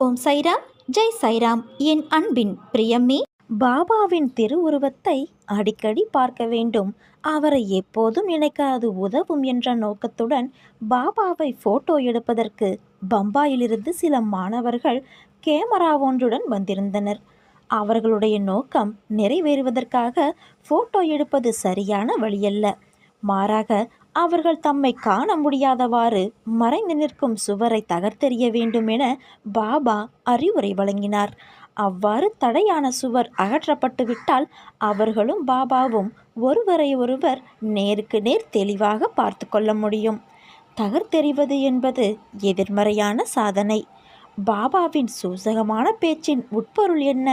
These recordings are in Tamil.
ஓம் சைராம் ஜெய் சைராம். என் அன்பின் பிரியம்மே பாபாவின் திருவுருவத்தை அடிக்கடி பார்க்க வேண்டும். அவரை எப்போதும் எனக்கு அது உதவும் என்ற நோக்கத்துடன் பாபாவை போட்டோ எடுப்பதற்கு பம்பாயிலிருந்து சில மாணவர்கள் கேமரா ஒன்றுடன் வந்திருந்தனர். அவர்களுடைய நோக்கம் நிறைவேறுவதற்காக போட்டோ எடுப்பது சரியான வழியல்ல. மாறாக அவர்கள் தம்மை காண முடியாதவாறு மறைந்து நிற்கும் சுவரை தகர்த்தெறிய வேண்டும் என பாபா அறிவுரை வழங்கினார். அவ்வாறு தடையான சுவர் அகற்றப்பட்டுவிட்டால் அவர்களும் பாபாவும் ஒருவரை ஒருவர் நேருக்கு நேர் தெளிவாக பார்த்து கொள்ள முடியும். தகர்த்தெறிவது என்பது எதிர்மறையான சாதனை. பாபாவின் சூசகமான பேச்சின் உட்பொருள் என்ன?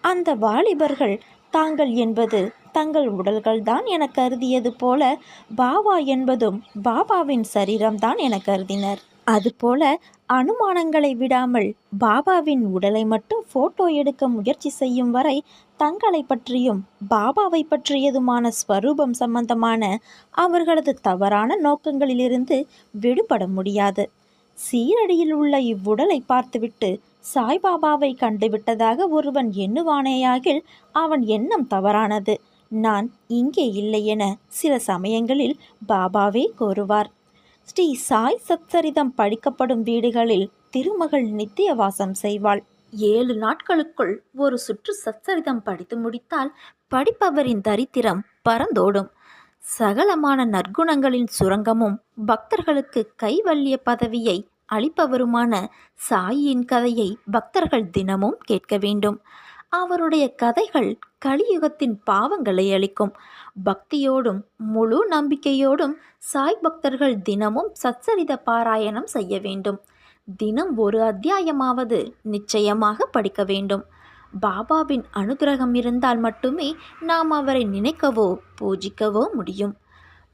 அந்த வாலிபர்கள் தாங்கள் என்பது தங்கள் உடல்கள்தான் என கருதியது போல பாபா என்பதும் பாபாவின் சரீரம்தான் என கருதினர். அதுபோல அனுமானங்களை விடாமல் பாபாவின் உடலை மட்டும் போட்டோ எடுக்க முயற்சி செய்யும் வரை தங்களை பற்றியும் பாபாவை பற்றியதுமான ஸ்வரூபம் சம்பந்தமான அவர்களது தவறான நோக்கங்களிலிருந்து விடுபட முடியாது. சீரடியில் உள்ள இவ்வுடலை பார்த்துவிட்டு சாய்பாபாவை கண்டுவிட்டதாக ஒருவன் எண்ணுவானேயாகில் அவன் எண்ணம் தவறானது. நான் இங்கே இல்லை என சில சமயங்களில் பாபாவே கூறுவார். ஸ்ரீ சாய் சத்சரிதம் படிக்கப்படும் வீடுகளில் திருமகள் நித்திய வாசம் செய்வாள். ஏழு நாட்களுக்குள் ஒரு சுற்று சச்சரிதம் படித்து முடித்தால் படிப்பவரின் தரித்திரம் பறந்தோடும். சகலமான நற்குணங்களின் சுரங்கமும் பக்தர்களுக்கு கைவல்லிய பதவியை அளிப்பவருமான சாயின் கதையை பக்தர்கள் தினமும் கேட்க வேண்டும். அவருடைய கதைகள் கலியுகத்தின் பாவங்களை அளிக்கும். பக்தியோடும் முழு நம்பிக்கையோடும் சாய் பக்தர்கள் தினமும் சச்சரித பாராயணம் செய்ய வேண்டும். தினம் ஒரு அத்தியாயமாவது நிச்சயமாக படிக்க வேண்டும். பாபாவின் அனுகிரகம் இருந்தால் மட்டுமே நாம் அவரை நினைக்கவோ பூஜிக்கவோ முடியும்.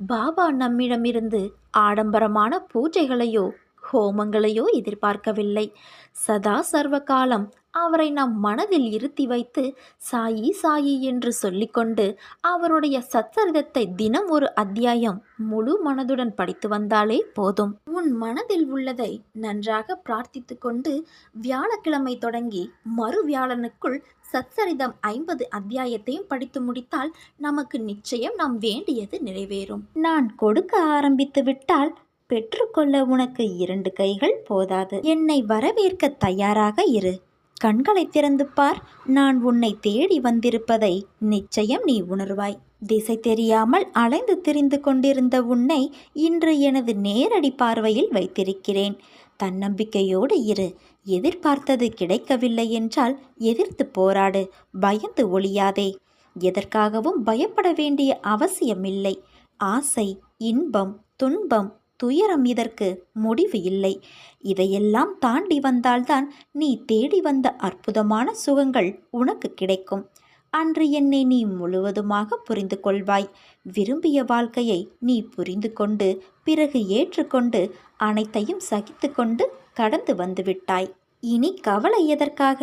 பாபா நம்மிடமிருந்து ஆடம்பரமான பூஜைகளையோ ஹோமங்களையோ எதிர்பார்க்கவில்லை. சதா சர்வ காலம் அவரை நம் மனதில் இருத்தி வைத்து சாயி சாயி என்று சொல்லிக்கொண்டு அவருடைய சச்சரிதத்தை தினம் ஒரு அத்தியாயம் முழு மனதுடன் படித்து வந்தாலே போதும். உன் மனதில் உள்ளதை நன்றாக பிரார்த்தித்து கொண்டு வியாழக்கிழமை தொடங்கி மறு வியாழனுக்குள் சச்சரிதம் ஐம்பது அத்தியாயத்தையும் படித்து முடித்தால் நமக்கு நிச்சயம் நாம் வேண்டியது நிறைவேறும். நான் கொடுக்க ஆரம்பித்து விட்டால் பெற்றுக்கொள்ள உனக்கு இரண்டு கைகள் போதாது. என்னை வரவேற்க தயாராக இரு. கண்களை திறந்து பார். நான் உன்னை தேடி வந்திருப்பதை நிச்சயம் நீ உணர்வாய். திசை தெரியாமல் அலைந்து திரிந்து கொண்டிருந்த உன்னை இன்று எனது நேரடி பார்வையில் வைத்திருக்கிறேன். தன்னம்பிக்கையோடு இரு. எதிர்பார்த்தது கிடைக்கவில்லை என்றால் எதிர்த்து போராடு. பயந்து ஒளியாதே எதற்காகவும் பயப்பட வேண்டிய அவசியமில்லை. ஆசை இன்பம் துன்பம் துயரம் இதற்கு முடிவு இல்லை. இதையெல்லாம் தாண்டி வந்தால்தான் நீ தேடி வந்த அற்புதமான சுகங்கள் உனக்கு கிடைக்கும். அன்று என்னை நீ முழுவதுமாக புரிந்து கொள்வாய். விரும்பிய வாழ்க்கையை நீ புரிந்து கொண்டு பிறகு ஏற்றுக்கொண்டு அனைத்தையும் சகித்து கொண்டு கடந்து வந்துவிட்டாய் இனி கவலை எதற்காக?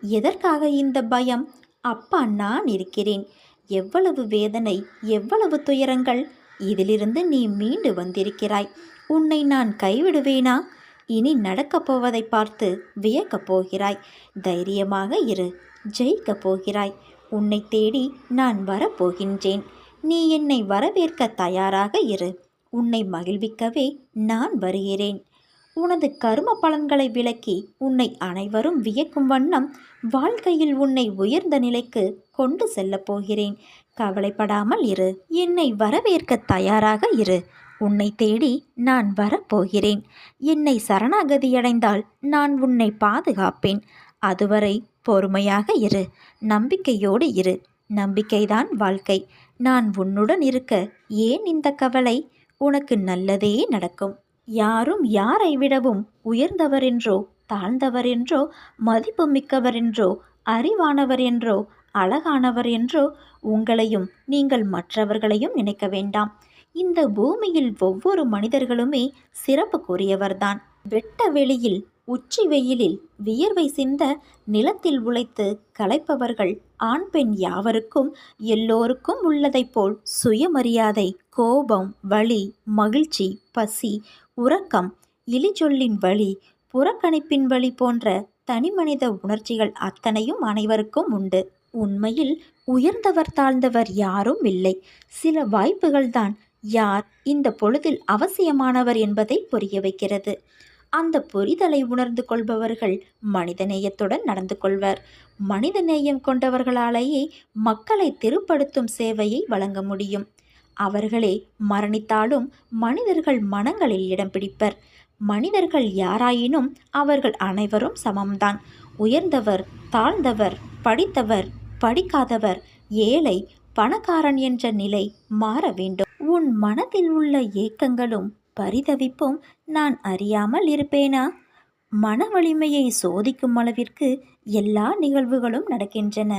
எதற்காக இந்த பயம்? அப்பா நான் இருக்கிறேன். எவ்வளவு வேதனை எவ்வளவு துயரங்கள்? இதிலிருந்து நீ மீண்டு வந்திருக்கிறாய். உன்னை நான் கைவிடுவேனா? இனி நடக்கப் போவதை பார்த்து வியக்கப் போகிறாய். தைரியமாக இரு ஜெயிக்கப் போகிறாய். உன்னை தேடி நான் வரப்போகின்றேன். நீ என்னை வரவேற்க தயாராக இரு. உன்னை மகிழ்விக்கவே நான் வருகிறேன். உனது கரும பலன்களை விளக்கி உன்னை அனைவரும் வியக்கும் வண்ணம் வாழ்க்கையில் உன்னை உயர்ந்த நிலைக்கு கொண்டு செல்லப் போகிறேன். கவலைப்படாமல் இரு. என்னை வரவேற்க தயாராக இரு. உன்னை தேடி நான் வரப்போகிறேன். என்னை சரணாகதியடைந்தால் நான் உன்னை பாதுகாப்பேன். அதுவரை பொறுமையாக இரு. நம்பிக்கையோடு இரு. நம்பிக்கைதான் வாழ்க்கை. நான் உன்னுடன் இருக்க ஏன் இந்த கவலை? உனக்கு நல்லதே நடக்கும். யாரும் யாரை விடவும் உயர்ந்தவர் என்றோ தாழ்ந்தவர் என்றோ மதிப்பு மிக்கவர் என்றோ அறிவானவர் என்றோ அழகானவர் என்றோ உங்களையும் நீங்கள் மற்றவர்களையும் நினைக்க வேண்டாம். இந்த பூமியில் ஒவ்வொரு மனிதர்களுமே சிறப்புக்குரியவர்தான். வெட்ட வெளியில் உச்சி வெயிலில் வியர்வை சிந்த நிலத்தில் உழைத்து களைப்பவர்கள் ஆண் பெண் யாவருக்கும் எல்லோருக்கும் உள்ளதைப் போல் சுயமரியாதை கோபம் வலி மகிழ்ச்சி பசி உறக்கம் இலிச்சொல்லின் வழி புறக்கணிப்பின் வழி போன்ற தனிமனித உணர்ச்சிகள் அத்தனையும் அனைவருக்கும் உண்டு. உண்மையில் உயர்ந்தவர் தாழ்ந்தவர் யாரும் இல்லை. சில வாய்ப்புகள்தான் யார் இந்த பொழுதில் அவசியமானவர் என்பதை புரிய வைக்கிறது. அந்த புரிதலை உணர்ந்து கொள்பவர்கள் மனிதநேயத்துடன் நடந்து கொள்வர். மனிதநேயம் கொண்டவர்களாலேயே மக்களை திருப்படுத்தும் சேவையை வழங்க முடியும். அவர்களே மரணித்தாலும் மனிதர்கள் மனங்களில் இடம் பிடிப்பர். மனிதர்கள் யாராயினும் அவர்கள் அனைவரும் சமம்தான். உயர்ந்தவர் தாழ்ந்தவர் படித்தவர் படிக்காதவர். ஏழை பணக்காரன் என்ற நிலை மாற வேண்டும். உன் மனதில் உள்ள ஏக்கங்களும் பரிதவிப்பும் நான் அறியாமல் இருப்பேனா? மன வலிமையை சோதிக்கும் அளவிற்கு எல்லா நிகழ்வுகளும் நடக்கின்றன.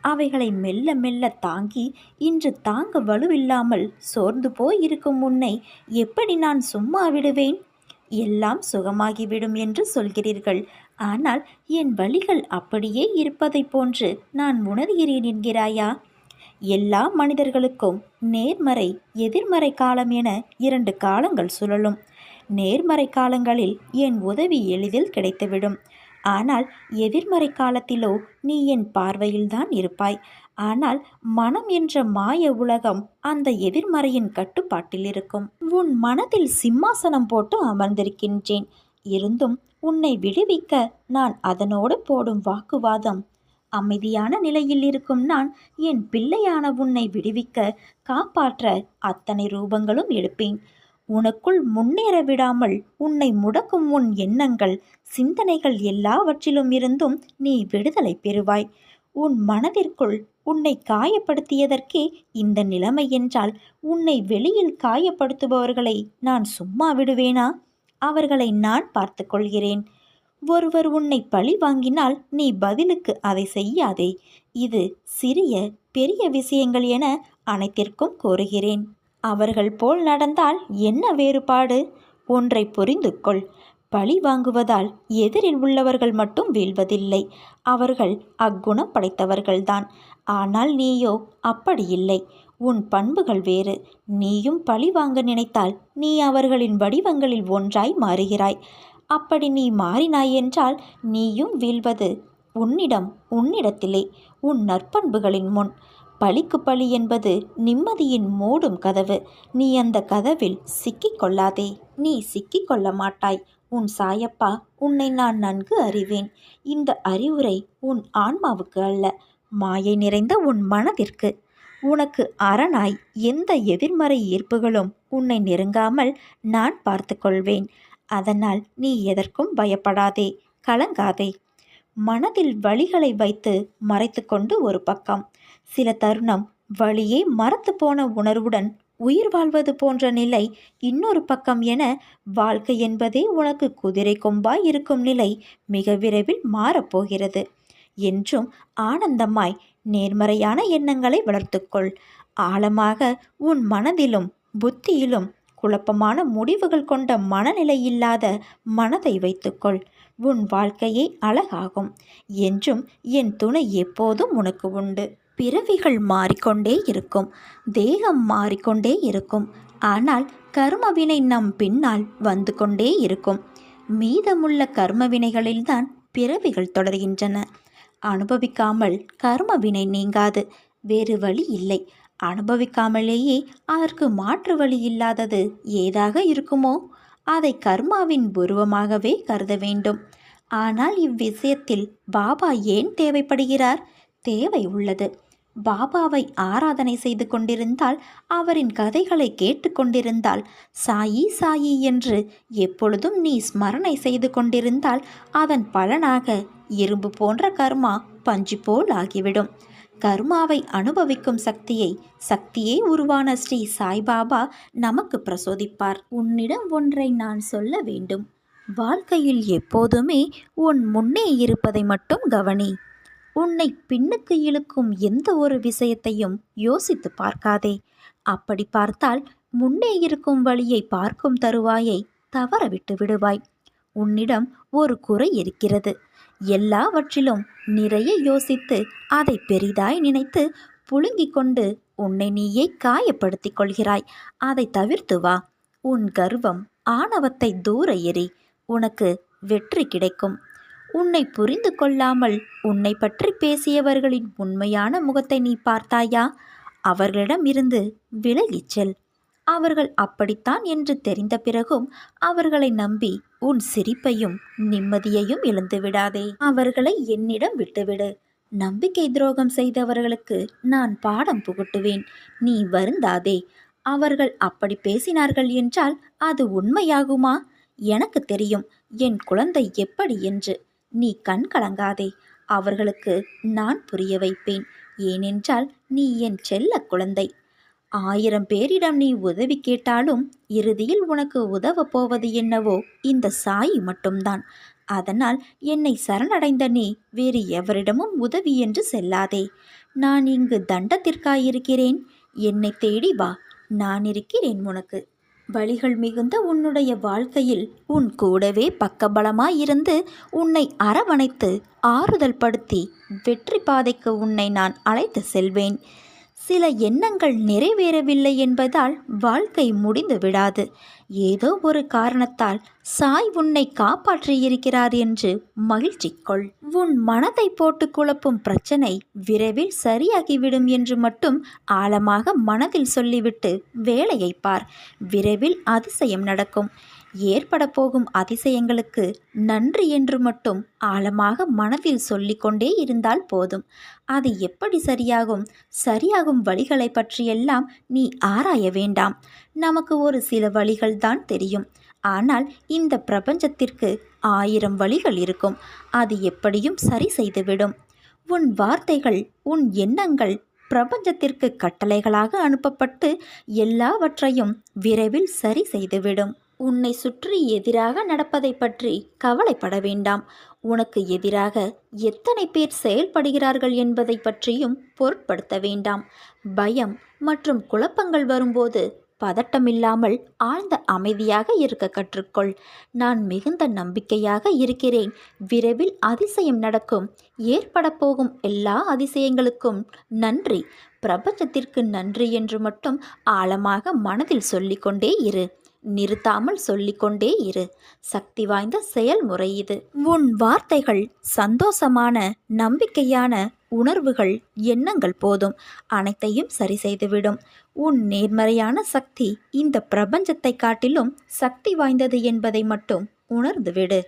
அவைகளை மெல்ல மெல்ல தாங்கி இன்று தாங்க வலுவில்லாமல் சோர்ந்து போய் இருக்கும் உன்னை எப்படி நான் சும்மா விடுவேன்? எல்லாம் சுகமாகிவிடும் என்று சொல்கிறீர்கள். ஆனால் என் வழிகள் அப்படியே இருப்பதைப் போன்று நான் உணர்கிறேன் என்கிறாயா? எல்லா மனிதர்களுக்கும் நேர்மறை எதிர்மறை காலம் என இரண்டு காலங்கள் சுழலும். நேர்மறை காலங்களில் என் உதவி எளிதில் கிடைத்துவிடும். ஆனால் எதிர்மறை காலத்திலோ நீ என் பார்வையில்தான் இருப்பாய். ஆனால் மனம் என்ற மாய உலகம் அந்த எதிர்மறையின் கட்டுப்பாட்டில் இருக்கும். உன் மனதில் சிம்மாசனம் போட்டு அமர்ந்திருக்கின்றேன். இருந்தும் உன்னை விடுவிக்க நான் அதனோடு போடும் வாக்குவாதம். அமைதியான நிலையில் இருக்கும் நான் என் பிள்ளையான உன்னை விடுவிக்க காப்பாற்ற அத்தனை ரூபங்களும் எடுப்பேன். உனக்குள் முன்னேற விடாமல் உன்னை முடக்கும் உன் எண்ணங்கள் சிந்தனைகள் எல்லாவற்றிலும் இருந்தும் நீ விடுதலை பெறுவாய். உன் மனதிற்குள் உன்னை காயப்படுத்தியதற்கே இந்த நிலைமை என்றால் உன்னை வெளியில் காயப்படுத்துபவர்களை நான் சும்மா விடுவேனா? அவர்களை நான் பார்த்து கொள்கிறேன் ஒருவர் உன்னை பழி வாங்கினால் நீ பதிலுக்கு அதை செய்யாதே. இது சிறிய பெரிய விஷயங்கள் என அனைத்திற்கும் கோருகிறேன் அவர்கள் போல் நடந்தால் என்ன வேறுபாடு? ஒன்றை புரிந்து கொள் பழி வாங்குவதால் எதிரில் உள்ளவர்கள் மட்டும் வீழ்வதில்லை. அவர்கள் அக்குணம் படைத்தவர்கள்தான். ஆனால் நீயோ அப்படி இல்லை உன் பண்புகள் வேறு. நீயும் பழி வாங்க நினைத்தால் நீ அவர்களின் வடிவங்களில் ஒன்றாய் மாறுகிறாய். அப்படி நீ மாறினாய் என்றால் நீயும் வீழ்வது உன்னிடம் உன்னிடத்திலே உன் நற்பண்புகளின் முன். பழிக்கு பழி என்பது நிம்மதியின் மூடும் கதவு. நீ அந்த கதவில் சிக்கிக் கொள்ளாதே. நீ சிக்கிக் கொள்ள மாட்டாய். உன் சாயப்பா உன்னை நான் நன்கு அறிவேன். இந்த அறிவுரை உன் ஆன்மாவுக்கு அல்ல மாயை நிறைந்த உன் மனதிற்கு. உனக்கு அரணாய் எந்த எதிர்மறை ஈர்ப்புகளும் உன்னை நெருங்காமல் நான் பார்த்து கொள்வேன் அதனால் நீ எதற்கும் பயப்படாதே கலங்காதே. மனதில் வழிகளை வைத்து மறைத்து கொண்டு ஒரு பக்கம். சில தருணம் வழியே மறத்து போன உணர்வுடன் உயிர் வாழ்வது போன்ற நிலை இன்னொரு பக்கம் என வாழ்க்கை என்பதே உனக்கு குதிரை கொம்பாய் இருக்கும் நிலை மிக விரைவில் மாறப்போகிறது. என்றும் ஆனந்தமாய் நேர்மறையான எண்ணங்களை வளர்த்துக்கொள். ஆழமாக உன் மனதிலும் புத்தியிலும் குழப்பமான முடிவுகள் கொண்ட மனநிலை இல்லாத மனதை வைத்துக்கொள். உன் வாழ்க்கையே அழகாகும் என்றும் என் துணை எப்போதும் உனக்கு உண்டு. பிறவிகள் மாறிக்கொண்டே இருக்கும் தேகம் மாறிக்கொண்டே இருக்கும். ஆனால் கர்மவினை நம் பின்னால் வந்து கொண்டே இருக்கும். மீதமுள்ள கர்மவினைகளில்தான் பிறவிகள் தொடர்கின்றன. அனுபவிக்காமல் கர்மவினை நீங்காது. வேறு வழி இல்லை. அனுபவிக்காமலேயே அதற்கு மாற்று வழி இல்லாதது ஏதாக இருக்குமோ? அதை கர்மாவின் உருவமாகவே கருத வேண்டும். ஆனால் இவ்விஷயத்தில் பாபா ஏன் தேவைப்படுகிறார்? தேவை உள்ளது. பாபாவை ஆராதனை செய்து கொண்டிருந்தால் அவரின் கதைகளை கேட்டுக்கொண்டிருந்தால் சாயி சாயி என்று எப்பொழுதும் நீ ஸ்மரணை செய்து கொண்டிருந்தால் அதன் பலனாக இரும்பு போன்ற கர்மா பஞ்சு போல் ஆகிவிடும். கர்மாவை அனுபவிக்கும் சக்தியை சக்தியே உருவான ஸ்ரீ சாய்பாபா நமக்கு பிரசோதிப்பார். உன்னிடம் ஒன்றை நான் சொல்ல வேண்டும். வாழ்க்கையில் எப்போதுமே உன் முன்னே இருப்பதை மட்டும் கவனி. உன்னை பின்னுக்கு இழுக்கும் எந்த ஒரு விஷயத்தையும் யோசித்து பார்க்காதே. அப்படி பார்த்தால் முன்னே இருக்கும் வழியை பார்க்கும் தருவாயை தவற விட்டு விடுவாய். உன்னிடம் ஒரு குறை இருக்கிறது. எல்லாவற்றிலும் நிறைய யோசித்து அதை பெரிதாய் நினைத்து புழுங்கிக் கொண்டு உன்னை நீயே காயப்படுத்திக் கொள்கிறாய். அதை தவிர்த்து வா. உன் கர்வம் ஆணவத்தை தூர எறி உனக்கு வெற்றி கிடைக்கும். உன்னை புரிந்து கொள்ளாமல் உன்னை பற்றி பேசியவர்களின் உண்மையான முகத்தை நீ பார்த்தாயா? அவர்களிடம் இருந்து விலகிச் செல். அவர்கள் அப்படித்தான் என்று தெரிந்த பிறகும் அவர்களை நம்பி உன் சிரிப்பையும் நிம்மதியையும் இழந்து விடாதே. அவர்களை என்னிடம் விட்டுவிடு. நம்பிக்கை துரோகம் செய்தவர்களுக்கு நான் பாடம் புகட்டுவேன். நீ வருந்தாதே. அவர்கள் அப்படி பேசினார்கள் என்றால் அது உண்மையாகுமா? எனக்கு தெரியும். என் குழந்தை எப்படி என்று நீ கண் கலங்காதே. அவர்களுக்கு நான் புரிய வைப்பேன். ஏனென்றால் நீ என் செல்ல குழந்தை. ஆயிரம் பேரிடம் நீ உதவி கேட்டாலும் இறுதியில் உனக்கு உதவப் போவது என்னவோ இந்த சாய் மட்டும்தான். அதனால் என்னை சரணடைந்த நீ வேறு எவரிடமும் உதவி என்று செல்லாதே. நான் இங்கு தண்டத்திற்காயிருக்கிறேன். என்னை தேடி வா. நான் இருக்கிறேன் உனக்கு. வழிகள் மிகுந்த உன்னுடைய வாழ்க்கையில் உன் கூடவே பக்கபலமாயிருந்து உன்னை அரவணைத்து ஆறுதல் படுத்தி வெற்றி பாதைக்கு உன்னை நான் அழைத்து செல்வேன். சில எண்ணங்கள் நிறைவேறவில்லை என்பதால் வாழ்க்கை முடிந்து விடாது. ஏதோ ஒரு காரணத்தால் சாய் உன்னை காப்பாற்றியிருக்கிறார் என்று மகிழ்ச்சி கொள் உன் மனதை போட்டு குழப்பும் பிரச்சனை விரைவில் சரியாகிவிடும் என்று மட்டும் ஆழமாக மனதில் சொல்லிவிட்டு வேலையை பார். விரைவில் அதிசயம் நடக்கும். ஏற்பட போகும் அதிசயங்களுக்கு நன்றி என்று மட்டும் ஆழமாக மனதில் சொல்லிக்கொண்டே இருந்தால் போதும். அது எப்படி சரியாகும்? சரியாகும் வழிகளை பற்றியெல்லாம் நீ ஆராய வேண்டாம். நமக்கு ஒரு சில வழிகள் தான் தெரியும். ஆனால் இந்த பிரபஞ்சத்திற்கு ஆயிரம் வழிகள் இருக்கும். அது எப்படியும் சரி செய்துவிடும். உன் வார்த்தைகள் உன் எண்ணங்கள் பிரபஞ்சத்திற்கு கட்டளைகளாக அனுப்பப்பட்டு எல்லாவற்றையும் விரைவில் சரி செய்துவிடும். உன்னை சுற்றி எதிராக நடப்பதை பற்றி கவலைப்பட வேண்டாம். உனக்கு எதிராக எத்தனை பேர் செயல்படுகிறார்கள் என்பதை பற்றியும் பொருட்படுத்த வேண்டாம். பயம் மற்றும் குழப்பங்கள் வரும்போது பதட்டமில்லாமல் ஆழ்ந்த அமைதியாக இருக்க கற்றுக்கொள். நான் மிகுந்த நம்பிக்கையாக இருக்கிறேன். விரைவில் அதிசயம் நடக்கும். ஏற்பட போகும் எல்லா அதிசயங்களுக்கும் நன்றி. பிரபஞ்சத்திற்கு நன்றி என்று மட்டும் ஆழமாக மனதில் சொல்லிக்கொண்டே இரு. நிறுத்தாமல் சொல்லிக்கொண்டே இரு. சக்தி வாய்ந்த செயல்முறை இது. உன் வார்த்தைகள் சந்தோஷமான நம்பிக்கையான உணர்வுகள் எண்ணங்கள் போதும். அனைத்தையும் சரி செய்துவிடும். உன் நேர்மறையான சக்தி இந்த பிரபஞ்சத்தை காட்டிலும் சக்தி வாய்ந்தது என்பதை மட்டும் உணர்ந்துவிடு.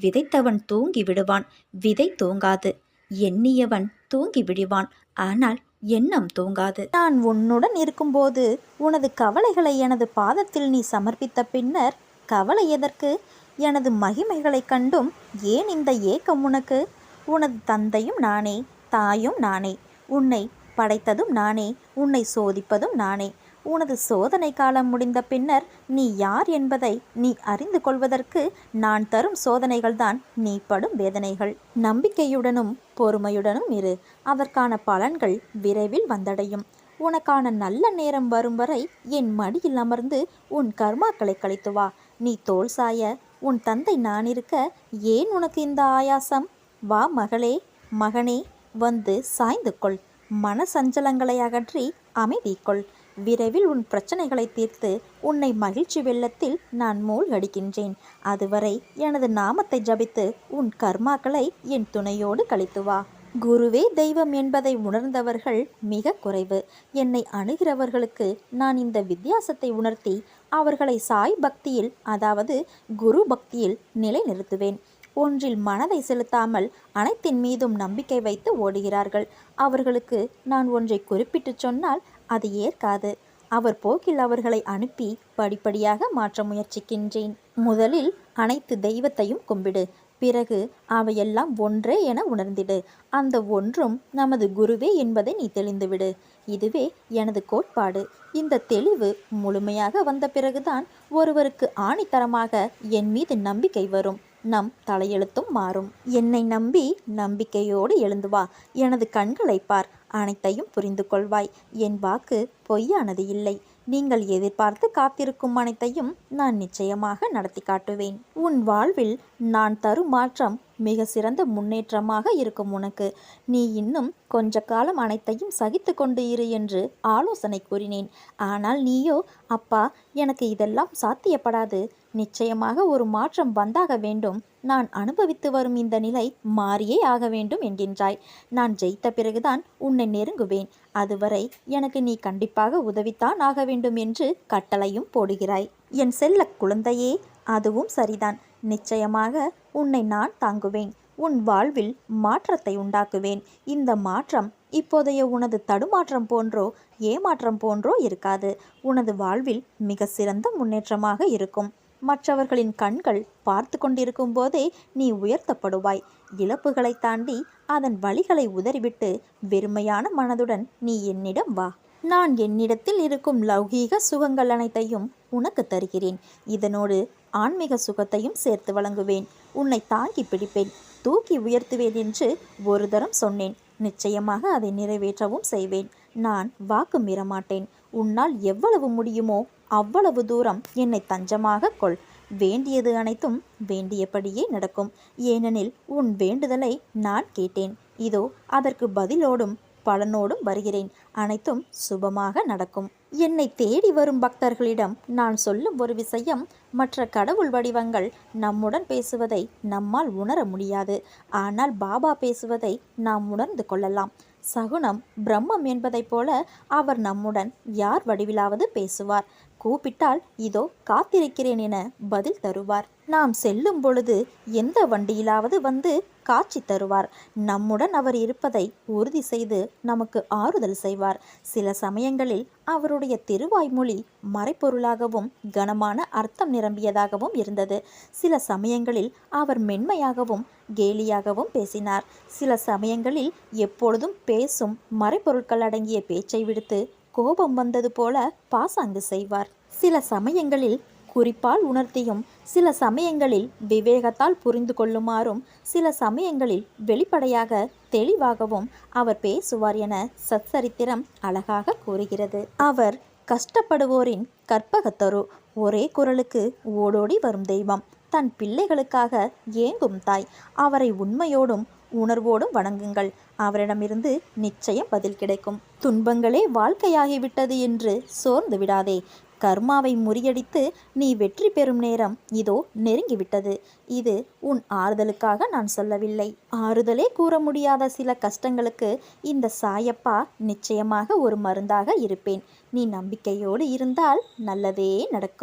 விதைத்தவன் தூங்கி விடுவான் விதை தூங்காது. எண்ணியவன் தூங்கி விடுவான் ஆனால் எண்ணம் தூங்காது. நான் உன்னுடன் இருக்கும்போது உனது கவலைகளை எனது பாதத்தில் நீ சமர்ப்பித்த பின்னர் கவலை எதற்கு? எனது மகிமைகளைக் கண்டும் ஏன் இந்த ஏக்கம் உனக்கு? உனது தந்தையும் நானே தாயும் நானே உன்னை படைத்ததும் நானே உன்னை சோதிப்பதும் நானே. உனது சோதனை காலம் முடிந்த பின்னர் நீ யார் என்பதை நீ அறிந்து கொள்வதற்கு நான் தரும் சோதனைகள்தான் நீ படும் வேதனைகள். நம்பிக்கையுடனும் பொறுமையுடனும் இரு. அதற்கான பலன்கள் விரைவில் வந்தடையும். உனக்கான நல்ல நேரம் வரும் வரை என் மடியில் அமர்ந்து உன் கர்மாக்களை கழித்து வா. நீ தோல் சாய. உன் தந்தை நான் இருக்க. ஏன் உனக்கு இந்த ஆயாசம்? வா மகளே. மகனே வந்து சாய்ந்து கொள். மன சஞ்சலங்களை அகற்றி அமைதி கொள். விரைவில் உன் பிரச்சனைகளை தீர்த்து உன்னை மகிழ்ச்சி வெள்ளத்தில் நான் மூழ்கடிக்கின்றேன். அதுவரை எனது நாமத்தை ஜபித்து உன் கர்மாக்களை என் துணையோடு கழித்து வா குருவே தெய்வம் என்பதை உணர்ந்தவர்கள் மிக குறைவு. என்னை அணுகிறவர்களுக்கு நான் இந்த வித்தியாசத்தை உணர்த்தி அவர்களை சாய் பக்தியில் அதாவது குரு பக்தியில் நிலைநிறுத்துவேன். ஒன்றில் மனதை செலுத்தாமல் அனைத்தின் மீதும் நம்பிக்கை வைத்து ஓடுகிறார்கள். அவர்களுக்கு நான் ஒன்றை குறிப்பிட்டு சொன்னால் அது ஏற்காது. அவர் போக்கில் அவர்களை அனுப்பி படிப்படியாக மாற்ற முயற்சிக்கின்றேன். முதலில் அனைத்து தெய்வத்தையும் கும்பிடு. பிறகு அவையெல்லாம் ஒன்றே என உணர்ந்திடு. அந்த ஒன்றும் நமது குருவே என்பதை நீ தெளிந்துவிடு. இதுவே எனது கோட்பாடு. இந்த தெளிவு முழுமையாக வந்த பிறகுதான் ஒருவருக்கு ஆணித்தரமாக என் மீது நம்பிக்கை வரும். நம் தலையெழுத்தும் மாறும். என்னை நம்பி நம்பிக்கையோடு எழுந்து வா. எனது கண்களை பார். அனைத்தையும் புரிந்து கொள்வாய். என் வாக்கு பொய்யானது இல்லை. நீங்கள் எதிர்பார்த்து காத்திருக்கும் அனைத்தையும் நான் நிச்சயமாக நடத்தி காட்டுவேன். உன் வாழ்வில் நான் தரும் மாற்றம் மிக சிறந்த முன்னேற்றமாக இருக்கும் உனக்கு. நீ இன்னும் கொஞ்ச காலம் அனைத்தையும் சகித்து கொண்டு இரு என்று ஆலோசனை கூறினேன். ஆனால் நீயோ அப்பா எனக்கு இதெல்லாம் சாத்தியப்படாது. நிச்சயமாக ஒரு மாற்றம் வந்தாக வேண்டும். நான் அனுபவித்து வரும் இந்த நிலை மாறியே ஆக வேண்டும் என்கின்றாய். நான் ஜெயித்த பிறகுதான் உன்னை நெருங்குவேன். அதுவரை எனக்கு நீ கண்டிப்பாக உதவித்தான் ஆக வேண்டும் என்று கட்டளையும் போடுகிறாய். என் செல்ல குழந்தையே அதுவும் சரிதான். நிச்சயமாக உன்னை நான் தாங்குவேன். உன் வாழ்வில் மாற்றத்தை உண்டாக்குவேன். இந்த மாற்றம் இப்போதைய உனது தடுமாற்றம் போன்றோ ஏமாற்றம் போன்றோ இருக்காது. உனது வாழ்வில் மிக சிறந்த முன்னேற்றமாக இருக்கும். மற்றவர்களின் கண்கள் பார்த்து கொண்டிருக்கும் போதே நீ உயர்த்தப்படுவாய். இழப்புகளை தாண்டி அதன் வழிகளை உதறிவிட்டு வெறுமையான மனதுடன் நீ என்னிடம் வா. நான் என்னிடத்தில் இருக்கும் லௌகீக சுகங்கள் அனைத்தையும் உனக்கு தருகிறேன். இதனோடு ஆன்மீக சுகத்தையும் சேர்த்து வழங்குவேன். உன்னை தாங்கி பிடிப்பேன். தூக்கி உயர்த்துவேன் என்று ஒரு தரம் சொன்னேன். நிச்சயமாக அதை நிறைவேற்றவும் செய்வேன். நான் வாக்கு மீறமாட்டேன். உன்னால் எவ்வளவு முடியுமோ அவ்வளவு தூரம் என்னை தஞ்சமாக கொள். வேண்டியது அனைத்தும் வேண்டியபடியே நடக்கும். ஏனெனில் உன் வேண்டுதலை நான் கேட்டேன். இதோ அதற்கு பதிலோடும் பலனோடும் வருகிறேன். அனைத்தும் சுபமாக நடக்கும். என்னை தேடி வரும் பக்தர்களிடம் நான் சொல்லும் ஒரு விஷயம் மற்ற கடவுள் வடிவங்கள் நம்முடன் பேசுவதை நம்மால் உணர முடியாது. ஆனால் பாபா பேசுவதை நாம் உணர்ந்து கொள்ளலாம். சகுனம் பிரம்மம் என்பதைப் போல அவர் நம்முடன் யார் வடிவிலாவது பேசுவார். கூப்பிட்டால் இதோ காத்திருக்கிறேன் என பதில் தருவார். நாம் செல்லும் பொழுது எந்த வண்டியிலாவது வந்து காட்சி தருவார். நம்முடன் அவர் இருப்பதை உறுதி செய்து நமக்கு ஆறுதல் செய்வார். சில சமயங்களில் அவருடைய திருவாய்மொழி மறைப்பொருளாகவும் கனமான அர்த்தம் நிரம்பியதாகவும் இருந்தது. சில சமயங்களில் அவர் மென்மையாகவும் கேலியாகவும் பேசினார். சில சமயங்களில் எப்பொழுதும் பேசும் மறைப்பொருட்கள் அடங்கிய பேச்சை விடுத்து கோபம் வந்தது போல பாசாங்கு செய்வார். சில சமயங்களில் குறிப்பால் உணர்த்தியும் சில சமயங்களில் விவேகத்தால் புரிந்து கொள்ளுமாறும் சில சமயங்களில் வெளிப்படையாக தெளிவாகவும் அவர் பேசுவார் என சச்சரித்திரம் அழகாக கூறுகிறது. அவர் கஷ்டப்படுவோரின் கற்பகத்தரு ஒரே குரலுக்கு ஓடோடி வரும் தெய்வம் தன் பிள்ளைகளுக்காக ஏங்கும் தாய். அவரை உண்மையோடும் உணர்வோடும் வணங்குங்கள். அவரிடமிருந்து நிச்சயம் பதில் கிடைக்கும். துன்பங்களே வாழ்க்கையாகிவிட்டது என்று சோர்ந்து விடாதே. கர்மாவை முறியடித்து நீ வெற்றி பெறும் நேரம் இதோ நெருங்கிவிட்டது. இது உன் ஆறுதலுக்காக நான் சொல்லவில்லை. ஆறுதலே கூற முடியாத சில கஷ்டங்களுக்கு இந்த சாயப்பா நிச்சயமாக ஒரு மருந்தாக இருப்பேன். நீ நம்பிக்கையோடு இருந்தால் நல்லதே நடக்கும்.